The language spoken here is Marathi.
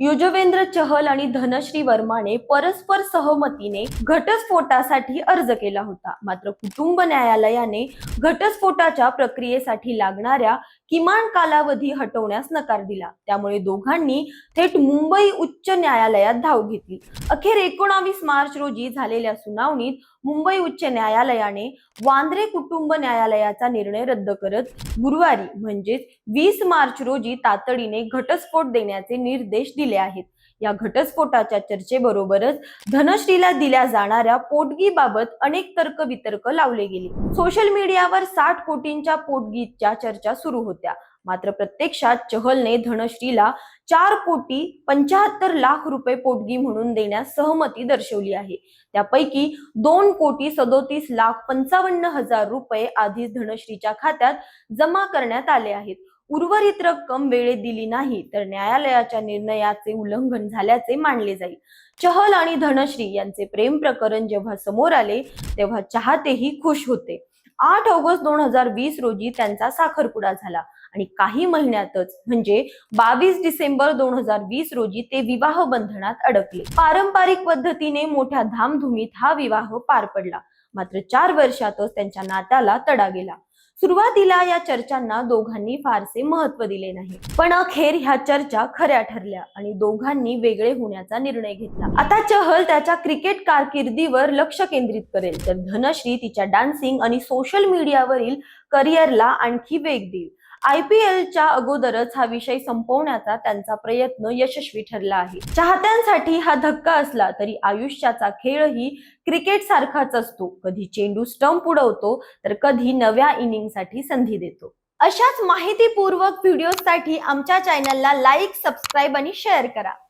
युजवेंद्र चहल आणि धनश्री वर्माने परस्पर सहमतीने घटस्फोटासाठी अर्ज केला होता. मात्र कुटुंब न्यायालयाने घटस्फोटाच्या प्रक्रियेसाठी लागणाऱ्या किमान कालावधी हटवण्यास नकार दिला. त्यामुळे दोघांनी थेट मुंबई उच्च न्यायालयात धाव घेतली. अखेर एकोणावीस मार्च रोजी झालेल्या सुनावणीत मुंबई उच्च न्यायालयाने वांद्रे कुटुंब न्यायालयाचा निर्णय रद्द करत गुरुवारी म्हणजेच वीस मार्च रोजी तातडीने घटस्फोट देण्याचे निर्देश दिले आहेत. या घटस्फोटाच्या चर्चेबरोबरच धनश्रीला दिल्या जाणाऱ्या पोटगीबाबत अनेक तर्कवितर्क लावले गेले. सोशल मीडियावर साठ कोटींच्या पोटगीच्या चर्चा सुरू होत्या. मात्र प्रत्यक्षात चहलने धनश्रीला चार कोटी पंचाहत्तर लाख रुपये पोटगी म्हणून देण्यास सहमती दर्शवली आहे. त्यापैकी दोन कोटी सदोतीस लाख पंचावन्न हजार रुपये आधीच धनश्रीच्या खात्यात जमा करण्यात आले आहेत. उर्वरित रक्कम वेळेत दिली नाही तर न्यायालयाच्या निर्णयाचे उल्लंघन झाल्याचे मानले जाईल. चहल आणि धनश्री यांचे प्रेम प्रकरण जेव्हा समोर आले तेव्हा चाहतेही खुश होते. आठ ऑगस्ट दोन हजार वीस रोजी त्यांचा साखरपुडा झाला आणि काही महिन्यातच म्हणजे बावीस डिसेंबर दोन हजार वीस रोजी ते विवाह बंधनात अडकले. पारंपरिक पद्धतीने मोठ्या धामधुमीत हा विवाह पार पडला. मात्र चार वर्षातच त्यांच्या नात्याला तडा गेला. सुरुवातीला या चर्चांना दोघांनी फारसे महत्त्व दिले नाही. पण अखेर ह्या चर्चा खऱ्या ठरल्या आणि दोघांनी वेगळे होण्याचा निर्णय घेतला. आता चहल त्याच्या क्रिकेट कारकिर्दीवर लक्ष केंद्रित करेल. तर धनश्री तिच्या डान्सिंग आणि सोशल मीडियावरील करिअरला आणखी वेग देईल. आय पी एलच्या अगोदरच हा विषय संपवण्याचा त्यांचा प्रयत्न यशस्वी ठरला आहे. चाहत्यांसाठी हा धक्का असला तरी आयुष्याचा खेळही क्रिकेट सारखाच असतो. कधी चेंडू स्टंप उडवतो तर कधी नव्या इनिंगसाठी संधी देतो. अशाच माहितीपूर्वक व्हिडिओसाठी आमच्या चॅनलला लाईक सबस्क्राईब आणि शेअर करा.